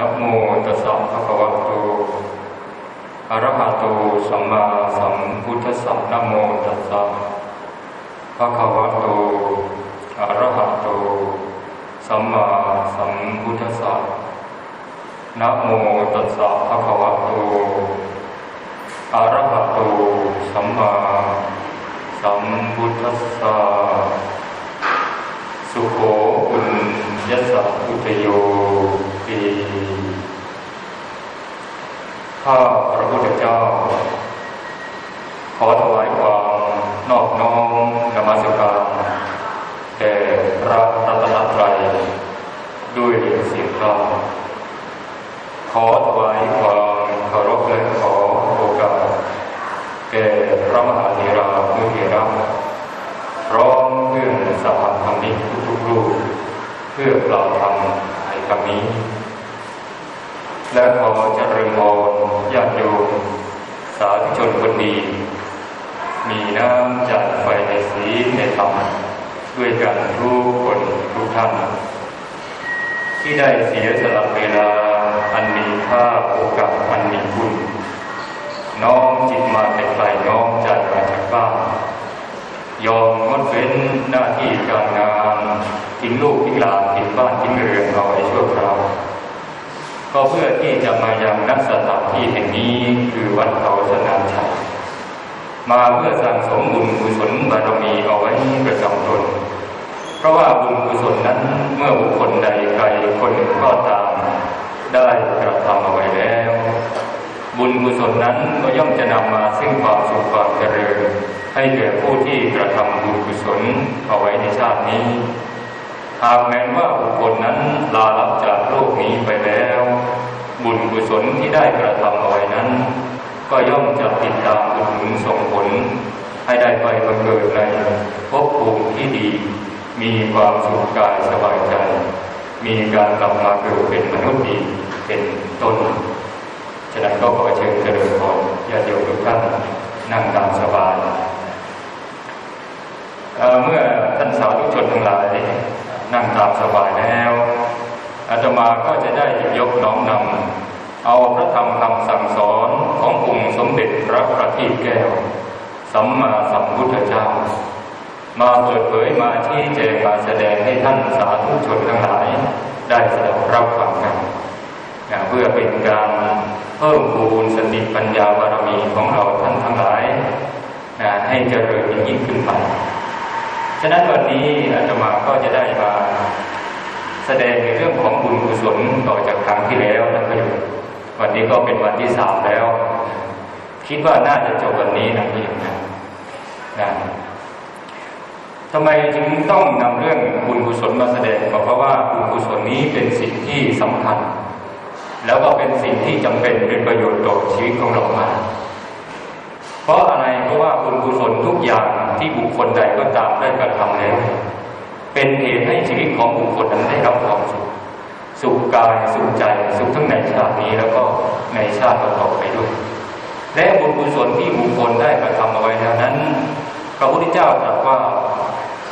นะโมตัสสะภะคะวะโตอะระหะโตสัมมาสัมพุทธัสสะนะโมตัสสะภะคะวะโตอะระหะโตสัมมาสัมพุทธัสสะนะโมตัสสะภะคะวะโตอะระหะโตสัมมาสัมพุทธัสสะสุโขอุญยสสะพุทโย ปีข้าพระพุทธเจ้า ขอถวายความนอบน้อมนมัสการแด่พระรัตนตรัยด้วยเสียงกลางขอถวายความเคารพและขอโอกาสแก่พระมหาเถราผู้เถระพร้อมเพื่อนสหธรรมิกทุกๆรูปเพื่อกล่าวธรรมในคำนี้ และขอเจริญพรญาติโยมสาธุชนคนดี มีน้ำใจไฟในสีในธรรมด้วยกันทุกคนทุกท่าน ที่ได้เสียสละเวลาอันมีค่าโอกาสอันมีคุณน้อมจิตมาแต่ไกลน้อมใจมาจากบ้านยอมงดเว้นหน้าที่การงานทิ้งลูกทิ้งหลานทิ้งบ้านทิ้งเรือนเอาไว้ชั่วคราว ก็เพื่อที่จะมายังนักสถานที่แห่งนี้คือวัดเขาสนามชัยมาเพื่อสั่งสมบุญกุศลบารมีเอาไว้ประจำตนเพราะว่าบุญกุศลนั้นเมื่อบุคคลใดใครคนหนึ่งก็ตามได้กระทำเอาไว้แล้ว บุญกุศลนั้นก็ย่อมจะนำมาซึ่งความสุขความเจริญให้แก่ผู้ที่กระทำบุญกุศลเอาไว้ในชาตินี้ หากแม้นว่าบุคคลนั้นลาลับจากโลกนี้ไปแล้ว บุญกุศลที่ได้กระทำเอาไว้นั้น ก็ย่อมจะติดตามอุดหนุนส่งผล ให้ได้ไปบังเกิดในภพภูมิที่ดี มีความสุขกายสบายใจ มีการกลับมาเกิดเป็นมนุษย์ดีเป็นต้นฉะนั้นก็ขอเชิญเจริญพรญาติโยมทุกท่านนั่งตามสบายเอ่อเมื่อท่านสาธุชนทั้งหลาย นั่งตามสบายแล้วอาตมาก็จะได้หยิบยกน้อมนำเอาพระธรรมคำสั่งสอนขององค์สมเด็จพระประทีปแก้ว สัมมาสัมพุทธเจ้า มาเปิดเผยมาชี้แจงมาแสดงให้ท่านสาธุชนทั้งหลาย ได้สดับรับฟังกันเพื่อเป็นการเพิ่มพูนสติปัญญาบารมีของเราท่านทั้งหลายให้เจริญยิ่งขึ้นไป ฉะนั้นวันนี้อาตมาก็จะได้มาแสดงในเรื่องของบุญกุศลต่อจากครั้งที่แล้วนะครับวันนี้ก็เป็นวันที่สามแล้ว คิดว่าน่าจะจบวันนี้นะพี่นะนะทำไมจึงต้องนำเรื่องบุญกุศลมาแสดงก็เพราะว่าบุญกุศลนี้เป็นสิ่งที่สำคัญ แล้วก็เป็นสิ่งที่จำเป็นเป็นประโยชน์ต่อชีวิตของเรามาก ราะอะไรเพราะว่าบุญกุศลทุกอย่างที่บุคคลใดก็ตามได้กระทำแล้วเป็นเหตุให้ชีวิตของบุคคลนั้นได้รับความสุขสุขกายสุขใจสุขทั้งในชาตินี้แล้วก็ในชาติต่อไปด้วย และบุญกุศลที่บุคคลได้กระทำเอาไว้แล้วนั้นพระพุทธเจ้าตรัสว่า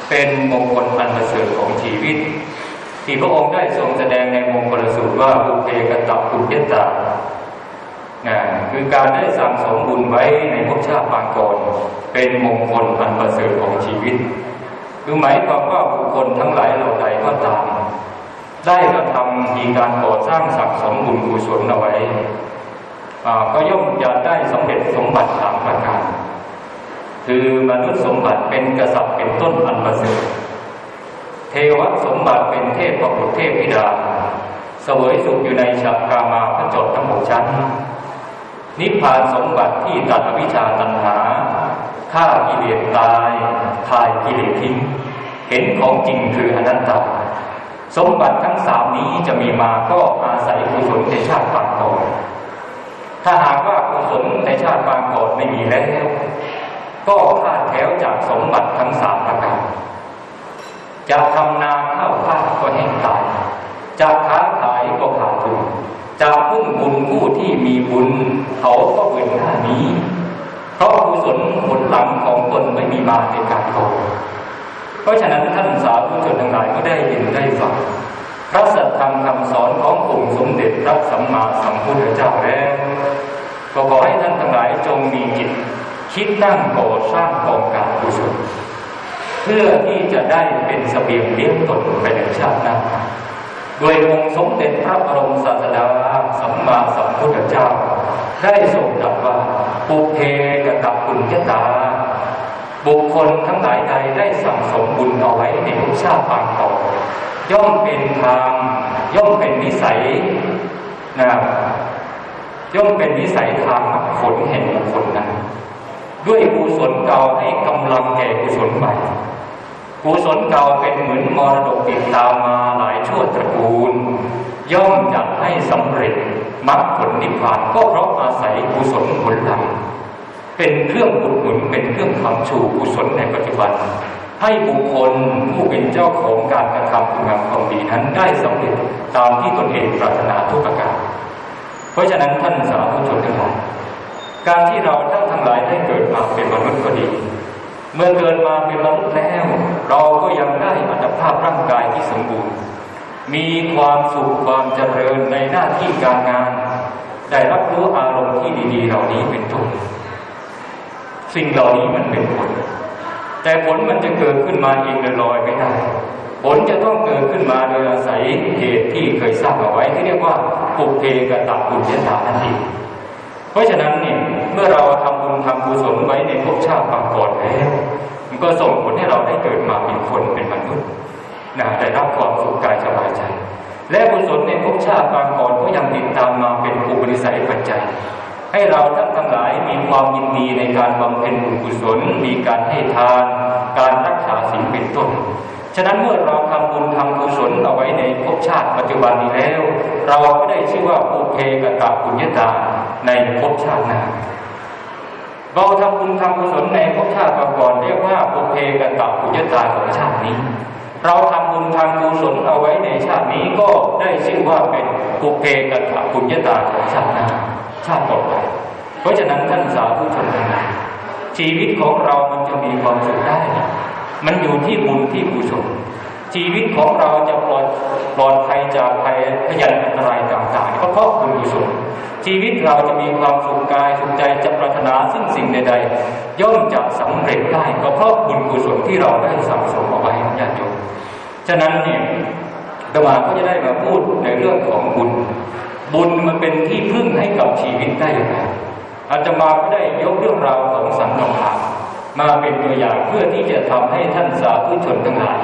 เป็นมงคลอันประเสริฐของชีวิต ที่พระองค์ได้ทรงแสดงในมงคลสูตรว่าบุเพกตับปุญญตา คือการได้สั่งสมบุญไว้ในภพชาติปางก่อนเป็นมงคลอันประเสริฐของชีวิต คือหมายความว่าบุคคลทั้งหลายเหล่าใดก็ตามได้กระทำมีการก่อสร้างสะสมบุญกุศลเอาไว้ก็ย่อมจะได้สำเร็จสมบัติสามประการ คือมนุษย์สมบัติเป็นกษัตริย์เป็นต้นอันประเสริฐเทวสมบัติเป็นเทพประบุเทพธิดา เสวยสุขอยู่ในฉักกามาพระจดทั้งหกชั้น นิพพานสมบัติที่ตัดอวิชชาตัณหาฆ่ากิเลสตายทายกิเลสทิ้ง เห็นของจริงคืออนัตตา สมบัติทั้งสามนี้จะมีมาก็อาศัยกุศลในชาติปางก่อนถ้าหากว่ากุศลในชาติปางก่อนไม่มีแล้ว ก็คลาดแถวจากสมบัติทั้งสามประการจะทำนาข้าวผ้าก็แห้งตายจะค้าขายก็ขาดทุน จะพึ่งบุญผู้ที่มีบุญ เขาก็เว้นหน้านี้ เพราะกุศลผลหลังของตนไม่มีมาในการก่อนเพราะฉะนั้นท่านสาธุชนทั้งหลายก็ได้ยินได้ฟังพระสัทธรรมคำสอนขององค์สมเด็จพระสัมมาสัมพุทธเจ้าแล้วก็ขอให้ท่านทั้งหลายจงมีจิตคิดตั้งก่อสร้างกองการกุศลเพื่อที่จะได้เป็นสเสบียงเลี้ยงตนไปในชาติหน้า โดยองค์สมเด็จพระบรมศาสดาสัมมาสัมพุทธเจ้า ได้ทรงตรัสว่าปุเพกตับปุญญาตา บุคคลทั้งหลายใดได้สั่งสมบุญเอาไว้ในภพชาติปางก่อนย่อมเป็นทางย่อมเป็นนิสัยนะย่อมเป็นนิสัยทางผลแห่งบุคคลนั้นด้วยกุศลเก่าให้กำลังแก่กุศลใหม่ กุศลเก่าเป็นเหมือนมรดกติดตามมาหลายชั่วตระกูล ย่อมจะให้สำเร็จมรรคผลนิพพานก็เพราะอาศัยกุศลผลหลังเป็นเครื่องอุดหนุนเป็นเครื่องคำชูกุศลในปัจจุบัน ให้บุคคลผู้เป็นเจ้าของการกระทำคุณงามความดีนั้นได้สำเร็จตามที่ตนเองปรารถนาทุกประการเพราะฉะนั้นท่านสาธุชนทั้งหลายการที่เราท่านทั้งหลายได้เกิดมาเป็นมนุษย์ก็ดี เมื่อเกิดมาเป็นมนุษย์แล้ว เราก็ยังได้อัตภาพร่างกายที่สมบูรณ์ มีความสุขความเจริญในหน้าที่การงาน ได้รับรู้อารมณ์ที่ดี ๆ เหล่านี้เป็นต้นสิ่งเหล่านี้มันเป็นผล แต่ผลมันจะเกิดขึ้นมาเองลอยๆไม่ได้ผลจะต้องเกิดขึ้นมาโดยอาศัยเหตุที่เคยสร้างเอาไว้ที่เรียกว่าปุเพกตับปุญญาตานั่นเองเพราะฉะนั้นเนี่ยเมื่อเราทำบุญทำกุศลไว้ในภพชาติปางก่อนแล้ว ก็ส่งผลให้เราได้เกิดมาเป็นคนเป็นมนุษย์นะได้รับความสุขกายสบายใจ และกุญศลในภพชาติปางก่อนก็ยังติดตามมาเป็นอุปนิสัยปัจจัย ให้เราท่านทั้งหลายมีความยินดีในการบำเพ็ญบุญกุศล มีการให้ทาน การรักษาศีลเป็นต้นฉะนั้นเมื่อเราทำบุญทำกุศลเอาไว้ในภพชาติปัจจุบันนี้แล้ว เราก็ได้ชื่อว่าปุเพกตะปุญญาตาในภพชาติหน้า เราทำบุญทำกุศลในภพชาติก่อนเรียกว่าปุเพกันตะปุญญาตาของชาตินี้ เราทำบุญทำกุศลเอาไว้ในชาตินี้ก็ได้ชื่อว่าเป็นปุเพกันตะปุญญาตาของชาติหน้าชาติต่อไปเพราะฉะนั้นท่านสาธุชนทั้งหลายชีวิตของเรามันจะมีความสุขได้ มันอยู่ที่บุญที่กุศลชีวิตของเราจะปลอดปลอดภัยจากภัยพยันอันตรายต่างๆก็เพราะบุญกุศลชีวิตเราจะมีความสุขกายสุขใจจะปรารถนาซึ่งสิ่ง ใดๆ ย่อมจะสำเร็จได้ก็เพราะบุญกุศลที่เราได้สั่งสมเอาไว้ญาติโยมฉะนั้นเนี่ยตมาก็จะได้มาพูดในเรื่องของบุญ บุญมันเป็นที่พึ่งให้กับชีวิตได้อย่างไรอาจจะมาก็ได้ยกเรื่องราวของสังฆทานมาเป็นตัวอย่างเพื่อที่จะทำให้ท่านสาธุชนทั้งหลาย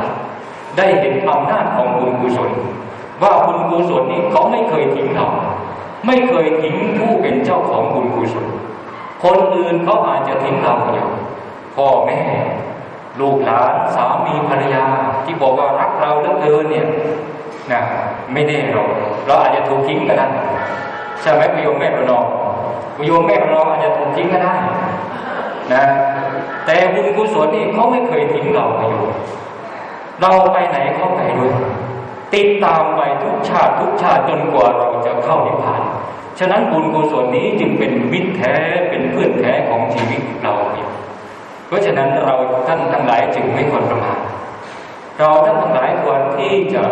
ได้เห็นอำนาจของบุญกุศล ว่าบุญกุศลนี้เขาไม่เคยทิ้งเราไม่เคยทิ้งผู้เป็นเจ้าของบุญกุศล คนอื่นเขาอาจจะทิ้งเราอยู่พ่อแม่ ลูกหลานสามีภรรยา ที่บอกว่ารักเราเหลือเกินเนี่ยนะไม่แน่หรอกเราอาจจะถูกทิ้งก็ได้ใช่ไหมคุณโยมแม่ประนอมคุณโยมแม่ประนอมอาจจะถูกทิ้งก็ได้นะแต่บุญกุศลนี่เขาไม่เคยทิ้งเราไปอยู่เราไปไหนเขาไปด้วย ติดตามไปทุกชาติทุกชาติจนกว่าเราจะเข้านิพพาน ฉะนั้นบุญกุศลนี้จึงเป็นมิตรแท้เป็นเพื่อนแท้ของชีวิตเราเนี่ยเพราะฉะนั้นเราท่านทั้งหลายจึงไม่ควรประมาทเราท่านทั้งหลายควรที่จะ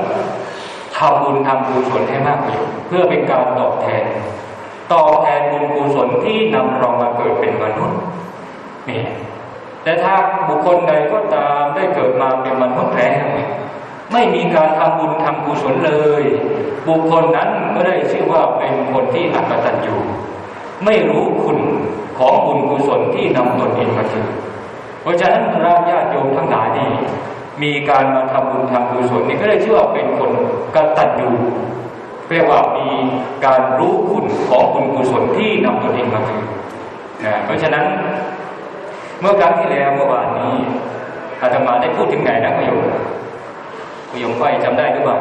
ทำบุญทำกุศลให้มากประโยชน์เพื่อเป็นการตอบแทนตอบแทนบุญกุศลที่นำเรามาเกิดเป็นมนุษย์นี่แต่ถ้าบุคคลใดก็ตามได้เกิดมาเป็นมนุษย์แล้ว ไม่มีการทำบุญทำกุศลเลย บุคคลนั้นก็ได้ชื่อว่าเป็นคนที่อักตันอยู่ ไม่รู้คุณของบุญกุศลที่นำตนเองมาถึงเพราะฉะนั้นเราญาติโยมทั้งหลายนี่มีการมาทำบุญทำกุศลนี่ก็ได้ชื่อว่าเป็นคนกตัญญูเรียกว่ามีการรู้คุณของบุญกุศลที่นำตนเองมาถึงนะเพราะฉะนั้นเมื่อครั้งที่แล้วเมื่อวานนี้อาตมาได้พูดถึงไหนนะโยม คุณโยมไฟจำได้หรือเปล่า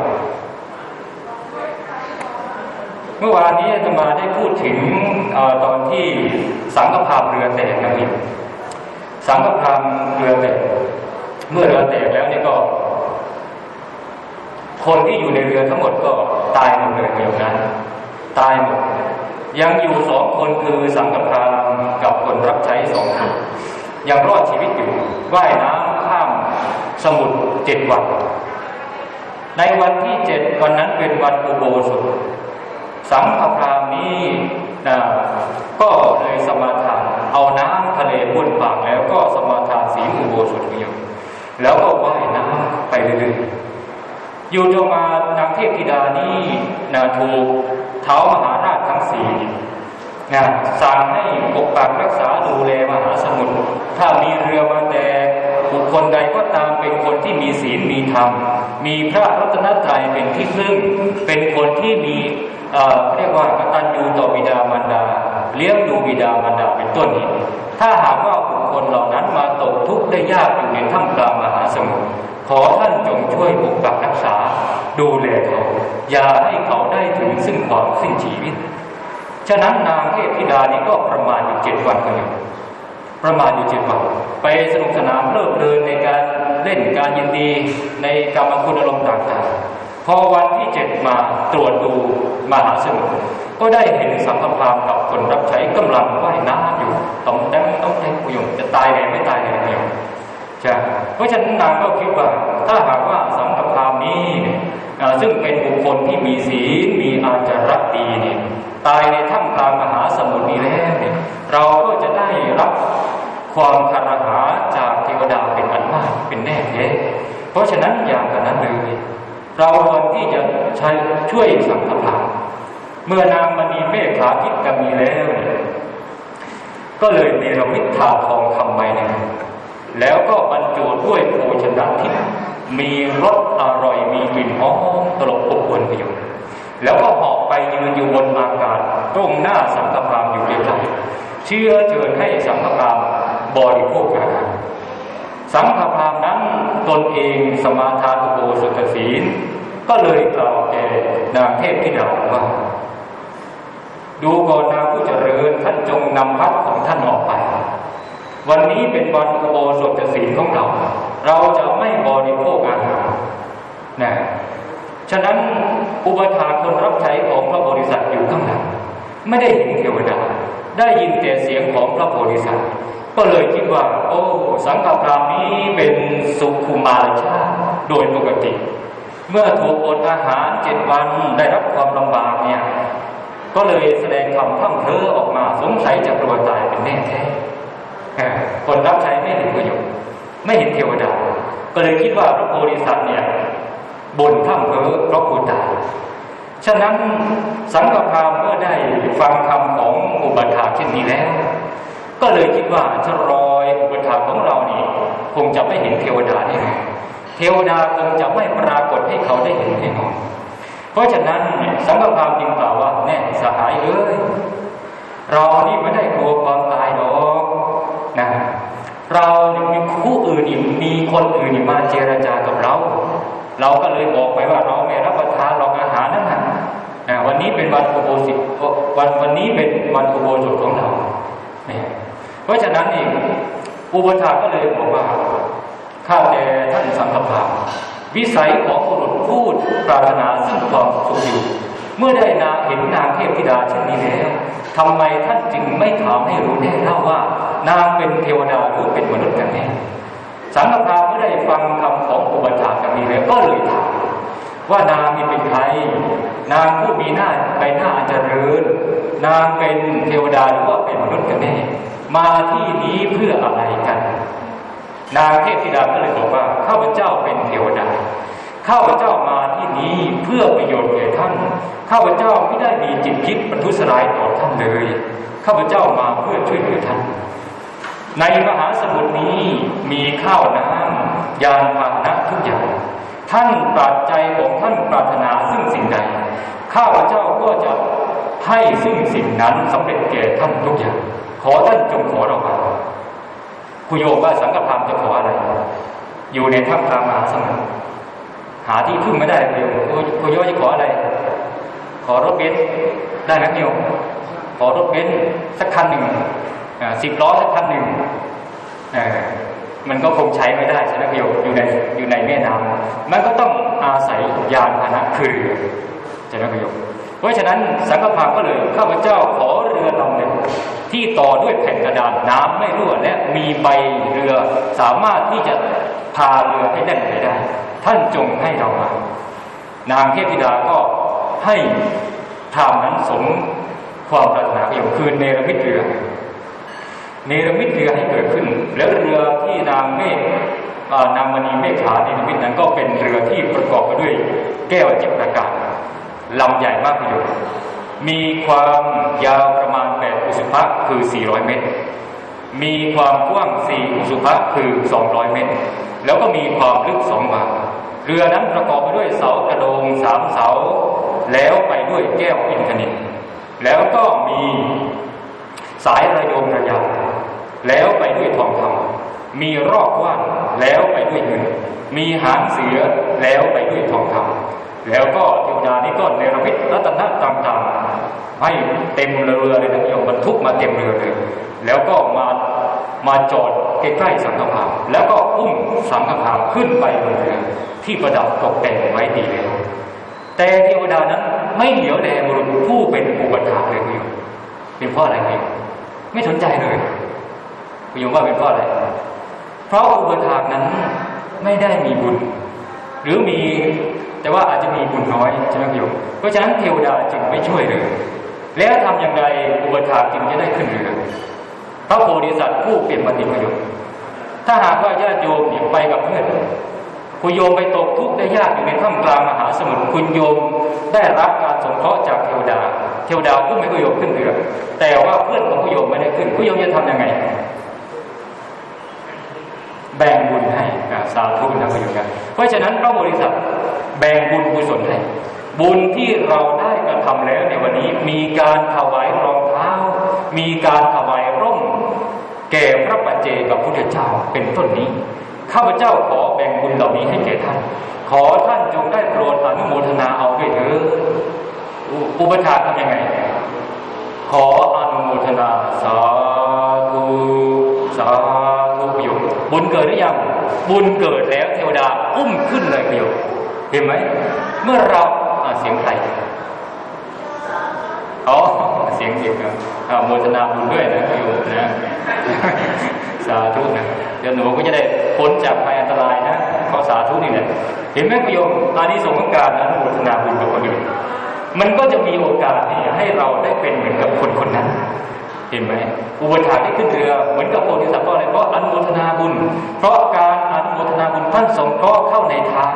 เมื่อวานนี้อาตมาได้พูดถึงอตอนที่สังฆภาพเรือแตกนะพี่สังฆภาพเรือแตกเมื่อเรือแตกแล้วเนี่ยก็ คนที่อยู่ในเรือทั้งหมดก็ตายหมดเลยเดียวนั้น ตายหมดยังอยู่สองคนคือสังฆพามกับคนรับใช้สองคนยังรอดชีวิตอยู่ว่ายน้ำข้ามสมุทรเจ็ดวัน ในวันที่เจ็ดวันนั้นเป็นวันอุโบสถ สังฆพรามนี้นะก็เลยสมาทานเอาน้ำทะเลบนปากแล้วก็สมาทานสีอุโบสถอยู่แล้วก็ว่ายน้ำไปเรื่อยๆอยู่จนมานางเทพธิดานี้นะถูกเท้ามหาราชทั้งสี่นะสั่งให้ปกปักรักษาดูแลมหาสมุทรถ้ามีเรือมาแต่ บุคคลใดก็ตามเป็นคนที่มีศีลมีธรรม มีพระรัตนตรัยเป็นที่พึ่ง เป็นคนที่มีเรียกว่ากตัญญูต่อบิดามารดา เลี้ยงดูบิดามารดาเป็นต้นนี้ ถ้าหากว่าบุคคลเหล่านั้นมาตกทุกข์ได้ยากอยู่ในท่ามกลางมหาสมุทรขอท่านจงช่วยปกปักรักษา ดูแลเขาอย่าให้เขาได้ถึงซึ่งความสิ้นชีวิต ฉะนั้นนางเทพธิดานี้ก็ประมาณอยู่เจ็ดวันกันอยู่ ประมาณอยู่เจ็ดวันไปสนุกสนานเพลิดเพลินในการเล่นการยินดีในกรรมคุณอารมณ์ต่างๆ พอวันที่เจ็ดมาตรวจดูมหาสมุทรก็ได้เห็นสังฆพรามกับคนรับใช้กำลังว่ายน้ำอยู่ต้องแดงต้องแดงกุยงจะตายแน่ไม่ตายแน่กุยงใช่เพราะฉะนั้นนางก็คิดว่าถ้าหากว่าสังฆพรามนี้เนี่ยซึ่งเป็นบุคคลที่มีศีลมีอาจาระดีเนี่ยตายในถ้ำกลางมหาสมุทรนี้แล้วเนี่ยเราก็จะได้รับ ความคารหาจากเทวดาเป็นอันมากเป็นแน่แท้เพราะฉะนั้นอย่างนั้นเลยเราควรที่จะใช้ช่วยสังฆทานเมื่อนางมณีเมฆขาทิพย์กันมีแล้วเนี่ยก็เลยเนรมิตถาทองคำใบหนึ่แล้วก็บรรจุด้วยโภชนะทิพมีรสอร่อยมีกลิ่นหอมตลบอบอวนไปอยู่แล้วก็เหาะไปยืนอยู่บนอากาศตรงหน้าสังฆพรามอยู่เรียบร้อยเชื่อเชิญให้สังฆพราม บริโภคอาหารสังฆพามนั้นตนเองสมาทานอุโบสถศีล ก็เลยกล่าวแก่นางเทพธิดาว่าดูก่อนนางผู้เจริญท่านจงนำพัดของท่านออกไป วันนี้เป็นวันอุโบสถศีลของเรา เราจะไม่บริโภคอาหารนะฉะนั้นอุปถาคนรับใช้ของพระโพธิสัตว์อยู่ข้างหลังไม่ได้เห็นเทวดาได้ยินแต่เสียงของพระโพธิสัตว์ ก็เลยคิดว่า โอ้สังฆพรามนี้เป็นสุขุมารชาติโดยปกติ เมื่อถูกอดอาหารเจ็ดวันได้รับความลำบากเนี่ย ก็เลยแสดงความพร่ำเพ้อออกมาสงสัยจะกลัวตายเป็นแน่แท้คนรับใช้ไม่เห็นประโยชน์ไม่เห็นเทวดา ก็เลยคิดว่าพระโพธิสัตว์เนี่ยบนพร่ำเพ้อเพราะกลัวตายฉะนั้นสังฆพรามเมื่อได้ฟังคำของอุปถาเช่นนี้แล้ว ก็เลยคิดว่าจะรอยอุปถาของเรานี่คงจะไม่เห็นเทวดาแน่เทวดาคงจะไม่ปรากฏให้เขาได้เห็นแน่นอนเพราะฉะนั้นสังฆพรามจึงกล่าวว่าแน่สหายเอ้ยเรานี่ไม่ได้กลัวความตายหรอกนะเรานี่มีคู่อื่นมีคนอื่นมาเจรจากับเรา เราก็เลยบอกไปว่าเราไม่รับประทานหรอกอาหารนั่นนะนะวันนี้เป็นวันอุโบสถวันวันนี้เป็นวันอุโบสถของเรา ราะฉะนั้นเองอุปถาก็เลยบอกว่าข้าแต่ท่านสังฆพามวิสัยของบุรุษพูดปรารถนาซึ่งความสุขอยู่เมื่อได้นาเห็นนางเทพธิดาเช่นนี้แล้วทำไมท่านจึงไม่ถามให้รู้แน่เล่าว่า นางเป็นเทวดาหรือเป็นมนุษย์กันแน่สังฆพาเมื่อได้ฟังคำของอุปถากันนี้แล้วก็เลยถาม ว่านางนี่เป็นใคร นางผู้มีหน้าใบหน้าเจริญ นางเป็นเทวดาหรือว่าเป็นมนุษย์กันแน่ มาที่นี้เพื่ออะไรกัน นางเทพธิดาก็เลยบอกว่าข้าพเจ้าเป็นเทวดาข้าพเจ้ามาที่นี้เพื่อประโยชน์แก่ท่าน ข้าพเจ้าไม่ได้มีจิตคิดบรรทุสร้ายต่อท่านเลย ข้าพเจ้ามาเพื่อช่วยเหลือท่าน ในมหาสมุทรนี้มีข้าวน้ำยานพาหนะทุกอย่าง ท่านปรารถใจของท่านปรารถนาซึ่งสิ่งใดข้าพเจ้าก็จะให้ซึ่งสิ่งนั้นสำเร็จแก่ท่านทุกอย่าง ขอท่านจงขอเรามาคุโยมว่าสังฆพรามจะขออะไร อยู่ในถ้ำกลางมหาสมุทรหาที่พึ่งไม่ได้คุโยคุโยจะขออะไร ขอรถเบนซ์ได้ไหมโยมขอรถเบนซ์สักคันหนึ่งสิบล้อสักคันหนึ่ง มันก็คงใช้ไม่ได้ใช่ไหมโยมอยู่ในอยู่ในแม่น้ำมันก็ต้องอาศัยยานพาหนะคือเรือใช่ไหมโยมเพราะฉะนั้นสังฆพาก็เลยข้าพเจ้าขอเรือลำหนึ่งที่ต่อด้วยแผ่นกระดานน้ำไม่รั่วและมีใบเรือสามารถที่จะพาเรือให้แล่นไปได้ ท่านจงให้เรามานางเทพธิดาก็ให้ทามนั้นสมความปรารถนาประโยชน์คือเนรมิตเรือ เนรมิตเรือให้เกิดขึ้น แล้วเรือที่นางเมฆนางมณีเมฆขาเนรมิตนั้นก็เป็นเรือที่ประกอบไปด้วยแก้วเจ็ดประการลำใหญ่มากประโยชน์มีความยาวประมาณ8อุสุภะคือ 400 เมตร มีความกว้าง 4 อุสุภะคือ 200 เมตร แล้วก็มีความลึก2บาทเรือนั้นประกอบไปด้วยเสากระโดงสามเสา แล้วไปด้วยแก้วอินทนิตแล้วก็มีสายระโยงระยาง แล้วไปด้วยทองคำมีรอบว้างแล้วไปด้วยเงิน มีหางเสือแล้วไปด้วยทองคำแล้วก็เทวดานี้ก็เนรมิตรัตนต่างๆให้เต็มเรือเลยนะโยมบรรทุกมาเต็มเรือเลย แล้วก็มามาจอดใกล้ๆสังฆพามแล้วก็อุ้มสังฆพามขึ้นไปบนเรือที่ประดับตกแต่งไว้ดีแล้วแต่เทวดานั้นไม่เหลียวแลบุรุษผู้เป็นอุปถากเลยคุณโยมเป็นเพราะอะไรคุณโยมไม่สนใจเลย คุณโยมว่าเป็นเพราะอะไร เพราะอุปถากนั้นไม่ได้มีบุญ หรือมีแต่ว่าอาจจะมีบุญน้อยใช่ไหมคุณโยมเพราะฉะนั้นเทวดาจึงไม่ช่วยเลย แล้วทำอย่างไรอุปถากจึงจะได้ขึ้นเรือพระโพธิสัตว์ผู้เปลี่ยนปฏิปโยชน์ถ้าหากว่าญาติโยมไปกับเพื่อนคุณโยมไปตกทุกข์ได้ยากอยู่ในท่ามกลางมหาสมุทรคุณโยมได้รับการสงเคราะห์จากเทวดา เทวดาก็ไม่คุณโยมขึ้นเรือแต่ว่าเพื่อนของคุณโยมไม่ได้ขึ้นคุณโยมจะทำยังไง แบ่งบุญให้สาธุนะคุณโยมครับเพราะฉะนั้นพระบริษัทแบ่งบุญกุศลให้บุญที่เราได้กระทำแล้วในวันนี้มีการถวายรองเท้า มีการถวายร่ม แก่พระปัจเจกับพุทธเจ้าเป็นต้นนี้ข้าพเจ้าขอแบ่งบุญเหล่านี้ให้แก่ท่าน ขอท่านจงได้โปรดอนุโมทนาเอาด้วยเถิดอุปถาทำยังไง ขออนุโมทนาสา ญเกิดหรือยังบุญเกิดแล้วเทวดาอุ้มขึ้นเลยประโยชน์เห็นไหมเมื่อเราเสียงใครอ๋อเสียงเสียงนะโมทนาบุญด้วยนะประโยชน์นะสาธุนะเดี๋ยวหนูก็จะได้พ้นจากภัยอันตรายนะขอสาธุนี่แหละเห็นไหมคุณโยมอานิสงส์ของการอนุโมทนาบุญกับคนอื่นมันก็จะมีโอกาสที่ให้เราได้เป็นเหมือนกับคนคนนั้น เห็นไหมอุปถาที่ขึ้นเรือเหมือนกับโพธิสัตว์เพราะอะไรเพราะอนุโมทนาบุญ เพราะการอนุโมทนาบุญท่านสงเคราะห์เข้าในทาน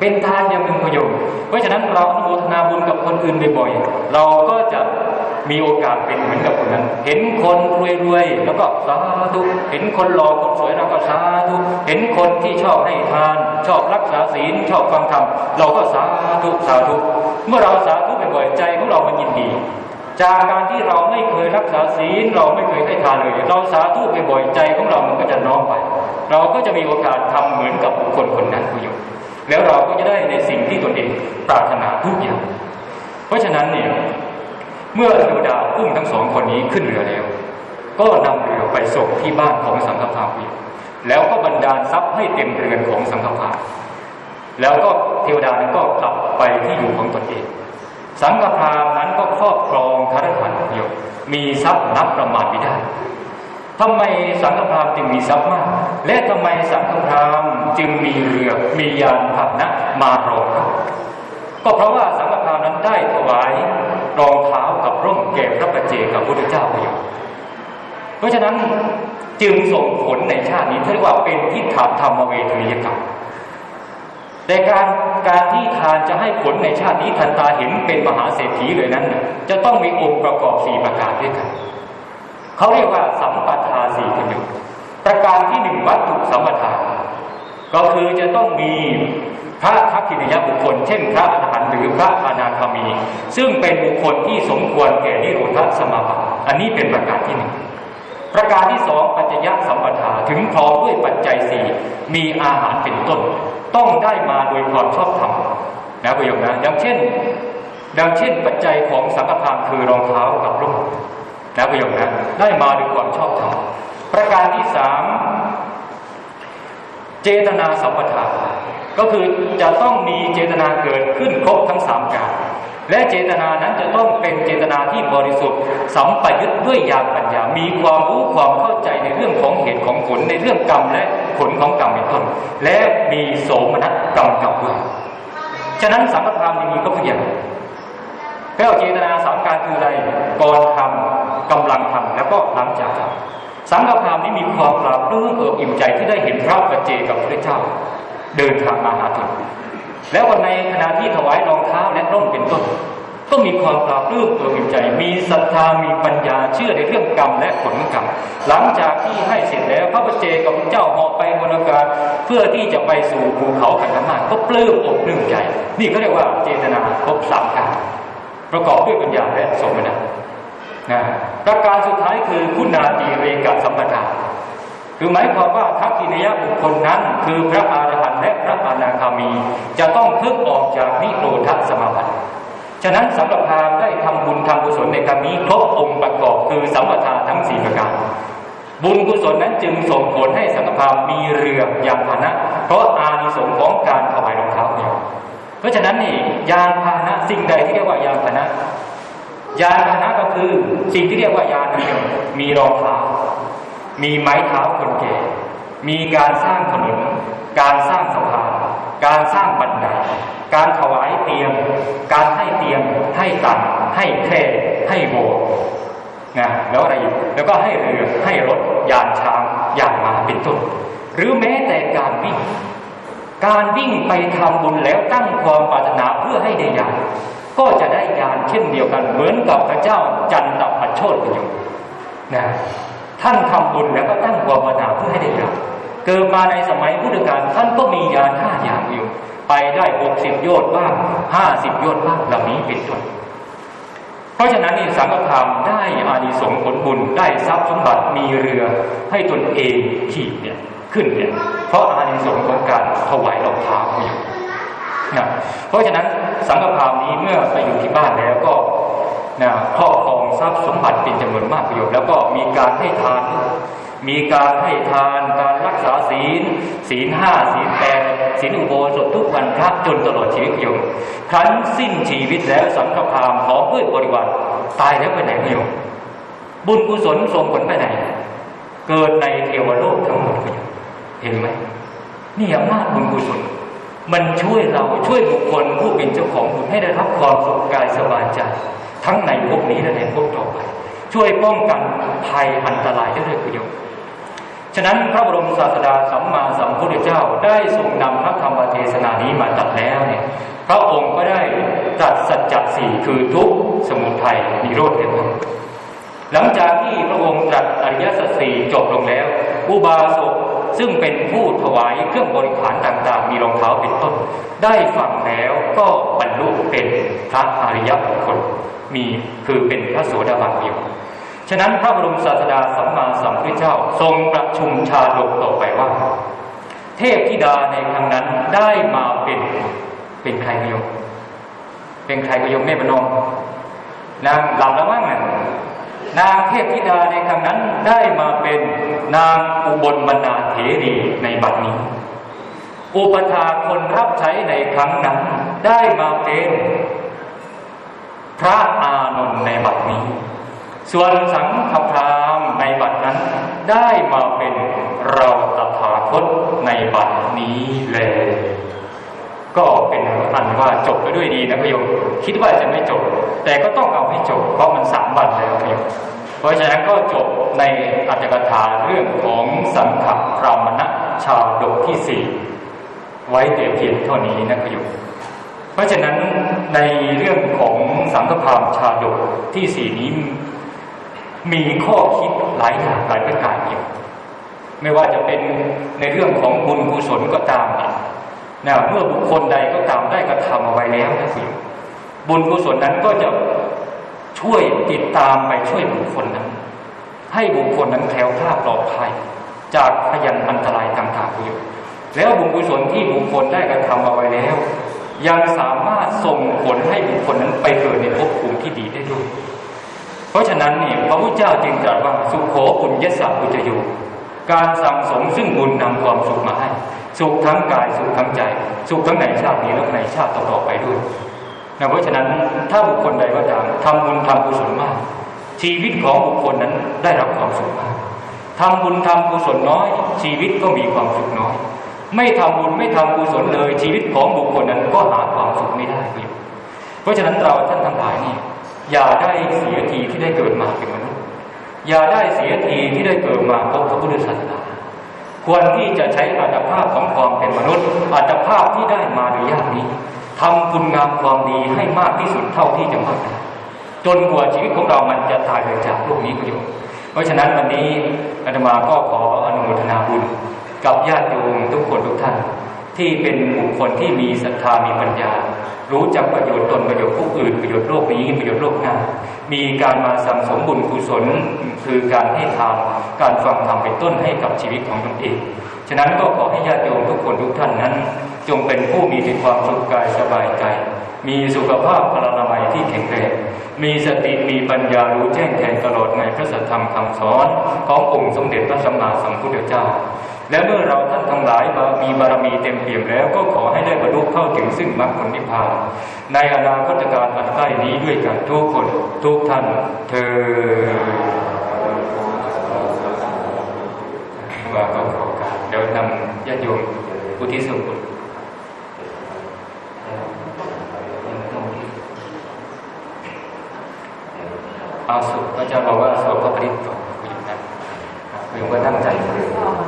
เป็นทานอย่างหนึ่งประโยชน์ เพราะฉะนั้นเราอนุโมทนาบุญกับคนอื่นบ่อยๆ เราก็จะมีโอกาสเป็นเหมือนกับคนนั้น เห็นคนรวยๆ แล้วก็สาธุ เห็นคนหล่อคนสวยเราก็สาธุ เห็นคนที่ชอบให้ทาน ชอบรักษาศีล ชอบฟังธรรม เราก็สาธุสาธุ เมื่อเราสาธุบ่อยๆ ใจของเรามันยินดี จากการที่เราไม่เคยรักษาศีลเราไม่เคยให้ทานเลย เราสาธุบ่อยใจของเรามันก็จะน้อมไป เราก็จะมีโอกาสทำเหมือนกับคนคนนั้นผู้อยู่แล้วเราก็จะได้ในสิ่งที่ตนเองปรารถนาทุกอย่าง เพราะฉะนั้นเนี่ยเมื่อเทวดาอุ้มทั้งสองคนนี้ขึ้นเรือแล้ว ก็นำเรือไปส่งที่บ้านของสังฆพามอีกแล้วก็บรรดาลทรัพย์ให้เต็มเรือนของสังฆพามแล้วก็เทวดานั้นก็กลับไปที่อยู่ของตนเอง สังฆพามนั้นก็ครอบครองคารหันเดียวมีทรัพย์นับประมาณไม่ได้ทำไมสังฆพามจึงมีทรัพย์มาก และทำไมสังฆพามจึงมีเรือมียานพาหนะมารองรับก็เพราะว่าสังฆพามนั้นได้ถวายรองเท้ากับร่มแก่พระปัจเจกับพระพุทธเจ้าไปอยู่เพราะฉะนั้นจึงส่งผลในชาตินี้เรียกว่าเป็นทิฏฐธรรมเวทนิยกรรม แต่การการที่ทานจะให้ผลในชาตินี้ทันตาเห็นเป็นมหาเศรษฐีเลยนั้นนะจะต้องมีองค์ประกอบสี่ประการด้วยกันเขาเรียกว่าสัมปทาสี่ประโยชน์ประการที่หนึ่งวัตถุสัมปทา ก็คือจะต้องมีพระทักษิณยบุคคล เช่นพระอรหันต์หรือพระอนาคามี ซึ่งเป็นบุคคลที่สมควรแก่นิโรธสมาบัติอันนี้เป็นประการที่หนึ่งประการที่สองปัจจยสัมปทา ถึงพร้อมด้วยปัจจัยสี่มีอาหารเป็นต้น ต้องได้มาโดยความชอบธรรมนะประโยคนะอย่างเช่น ดังเช่นปัจจัยของสังฆทานคือรองเท้ากับร่มนะประโยคนะได้มาโดยความชอบธรรมประการที่สามเจตนาสัมปทาก็คือจะต้องมีเจตนาเกิดขึ้นครบทั้งสามการ และเจตนานั้นจะต้องเป็นเจตนาที่บริสุทธิ์สัมปยุทธ์ด้วยญาณปัญญา มีความรู้ความเข้าใจในเรื่องของเหตุของผลในเรื่องกรรมและผลของกรรมเป็นต้นและมีโสมนัสกรรมกับด้วยฉะนั้นสังฆทานมีก็เพียงแก้วเจตนาสามการคืออะไรก่อนทำกำลังทำแล้วก็หลังจากทำสังฆทานนี้มีความปราบรื้มเอิบอิ่มใจที่ได้เห็นพระประเจกับพระเจ้า เดินทางมาหาตน แล้ววันในขณะที่ถวายรองเท้าและร่มเป็นต้น ก็มีความปราบรื้มเอิบอิ่มใจ มีศรัทธามีปัญญาเชื่อในเรื่องกรรมและผลกรรม หลังจากที่ให้เสร็จแล้วพระประเจกับพระเจ้าเหาะไปบนอากาศเพื่อที่จะไปสู่ภูเขาขันธมาก็ปลื้มอกปลื้มใจ นี่ก็เรียกว่าเจตนาครบสามการประกอบด้วยปัญญาและสมณะนะประการสุดท้ายคือคุณาตีเรกสัมปทาคือหมายความว่าทักษิณยะบุคคลนั้น คือพระอร และพระอนาคามี จะต้องพึกออกจากนิโรธสมาบัติฉะนั้นสัมปทานได้ทำบุญทำกุศลในครั้งนี้ครบองค์ประกอบคือสัมปทานทั้งสี่ประการบุญกุศลนั้นจึงส่งผลให้สังฆทานมีเรือยานพาหนะ เพราะอานิสงส์ของการถวายรองเท้าเนี่ยเพราะฉะนั้นนี่ยานพาหนะสิ่งใดที่เรียกว่ายานพาหนะยานพาหนะก็คือสิ่งที่เรียกว่ายานนี่มีรองเท้ามีไม้เท้าคนแก่ มีการสร้างถนนการสร้าง การสร้างบันไดการถวายเตียง การให้เตียง ให้ตันให้แค่ให้โบสนะแล้วอะไรอีกแล้วก็ให้เรือให้รถยานช้างยานม้าเป็นต้นหรือแม้แต่การวิ่ง การวิ่งไปทำบุญแล้วตั้งความปรารถนาเพื่อให้ได้ยานก็จะได้ยานเช่นเดียวกันเหมือนกับพระเจ้าจันทปัชโชตประโยชน์นะท่านทำบุญแล้วก็ตั้งความปรารถนาเพื่อให้ได้ยาน เกิดมาในสมัยพุทธกาลท่านก็มียานห้าอย่างอยู่ ไปได้หกสิบโยชน์บ้างห้าสิบโยชน์บ้างเหล่านี้เป็นต้นเพราะฉะนั้นนี่สังฆทานได้อานิสงส์ผลบุญได้ทรัพย์สมบัติมีเรือให้ตนเองขี่เนี่ยขึ้นเนี่ยเพราะอานิสงส์ของการถวายรองเท้าอยู่นะเพราะฉะนั้นสังฆทานนี้เมื่อไปอยู่ที่บ้านแล้วก็นะครอบครองทรัพย์สมบัติเป็นจำนวนมากประโยชน์แล้วก็มีการให้ทาน มีการให้ทานการรักษาศีล ศีลห้าศีลแปดศีลอุโบสถทุกวันพระจนตลอดชีวิตโยมครั้นสิ้นชีวิตแล้วสังฆทานพร้อมด้วยบริวารตายแล้วไปไหนโยมบุญกุศลส่งผลไปไหน เกิดในเทวโลกทั้งหมดโยมเห็นไหมนี่อำนาจบุญกุศลมันช่วยเราช่วยบุคคลผู้เป็นเจ้าของบุญให้ได้รับความสุขกายสบายใจทั้งในภพนี้และในภพต่อไป ช่วยป้องกันภัยอันตรายได้ด้วยประโยชน์ ฉะนั้นพระบรมศาสดาสัมมาสัมพุทธเจ้าได้ทรงนำพระธรรมเทศนานี้มาตัดแล้วเนี่ยพระองค์ก็ได้ตรัสสัจจะสี่คือทุกสมุทัยนิโรธเป็นต้นหลังจากที่พระองค์ตรัสอริยสัจสี่จบลงแล้ว อุบาสกซึ่งเป็นผู้ถวายเครื่องบริขารต่างๆ มีรองเท้าเป็นต้น ได้ฟังแล้วก็บรรลุเป็นพระอริยบุคคลมีคือเป็นพระโสดาบันอยู่ ฉะนั้นพระบรมศาสดาสัมมาสัมพุทธเจ้าทรงประชุมชาดกต่อไปว่า เทพธิดาในครั้งนั้นได้มาเป็นเป็นใครกยมเป็นใครกยมแม่บนมนางหลำละมั่งน่ะนางเทพธิดาในครั้งนั้นได้มาเป็นนางอุบลบรรณาเถรีในบัดนี้ อุปถาคนรับใช้ในครั้งนั้นได้มาเป็นพระอานนท์ในบัดนี้ ส่วนสังฆพรามในบัดนั้น ได้มาเป็นเราตถาคตในบัดนี้เลยก็เป็นอันว่าจบไปด้วยดีนะพโยมคิดว่าจะไม่จบ แต่ก็ต้องเอาให้จบ เพราะมันสามวันแล้วพโยมเพราะฉะนั้นก็จบในอัตถกถาเรื่องของสังฆพรามณชาดกที่สี่ไว้แต่เพียงเท่านี้นะขยมเพราะฉะนั้นในเรื่องของสังฆพรามชาดกที่สี่นี้ มีข้อคิดหลายอย่างหลายประการอยู่ไม่ว่าจะเป็นในเรื่องของบุญกุศลก็ตามเนี่ยนะเมื่อบุคคลใดก็ตามได้กระทำเอาไว้แล้วนะคุณบุญกุศลนั้นก็จะช่วยติดตามไปช่วยบุคคลนั้น ให้บุคคลนั้นแคล้วคลาดปลอดภัยจากพยันอันตรายต่างๆอยู่แล้วบุญกุศลที่บุคคลได้กระทำเอาไว้แล้ว ยังสามารถส่งผลให้บุคคลนั้นไปเกิดในภพภูมิที่ดีได้ด้วย ราะฉะนั้นนี่พระพุทธเจ้าจึงตรัสว่าสุขโขปุญญสัพพุจโยการสั่งสมซึ่งบุญนำความสุขมาให้ สุขทั้งกายสุขทั้งใจ สุขทั้งในชาตินี้และในชาติต่อๆไปด้วยนะเพราะฉะนั้นถ้าบุคคลใดก็ตามทำบุญทำกุศลมาก ชีวิตของบุคคลนั้นได้รับความสุขมากทำบุญทำกุศลน้อย ชีวิตก็มีความสุขน้อย ไม่ทำบุญไม่ทำกุศลเลย ชีวิตของบุคคลนั้นก็หาความสุขไม่ได้เลยเพราะฉะนั้นเราท่านทั้งหลายนี่ อย่าได้เสียทีที่ได้เกิดมาเป็นมนุษย์ อย่าได้เสียทีที่ได้เกิดมาพบพระพุทธศาสนาควรที่จะใช้อัตภาพของความเป็นมนุษย์อัตภาพที่ได้มาโดยยากนี้ทำคุณงามความดีให้มากที่สุดเท่าที่จะมากได้จนกว่าชีวิตของเรามันจะตายไปจากโลกนี้ไประโยชน์เพราะฉะนั้นวันนี้อาตมาก็ขออนุโมทนาบุญ กับญาติโยมทุกคนทุกท่าน ที่เป็นบุคคลที่มีศรัทธามีปัญญา รู้จักประโยชน์ตนประโยชน์ผู้อื่นประโยชน์โลกนี้ประโยชน์โลกหน้ามีการมาสั่งสมบุญกุศลคือการให้ทานการฟังธรรมเป็นต้นให้กับชีวิตของตนเองฉะนั้นก็ขอให้ญาติโยมทุกคนทุกท่านนั้น จงเป็นผู้มีแต่ความสุขกายสบายใจ มีสุขภาพพลานามัยที่แข็งแรงมีสติมีปัญญารู้แจ้งแทงตลอดในพระสัทธรรมคำสอน ขององค์สมเด็จพระสัมมาสัมพุทธเจ้า และเมื่อเราท่านทั้งหลายมีบารมีเต็มเปี่ยมแล้วก็ขอให้ได้บรรลุเข้าถึงซึ่งมรรคผลนิพพาน ในอนาคตการอันใกล้นี้ด้วยกันทุกคนทุกท่านเธอว่าก็ขอการเดี๋ยวนำญาติโยมอุทิศส่วนบุญเอาสุขพระเจ้าบอกว่าสวดพะปริตต่อคุณนะคุณก็ตั้งใจฟัง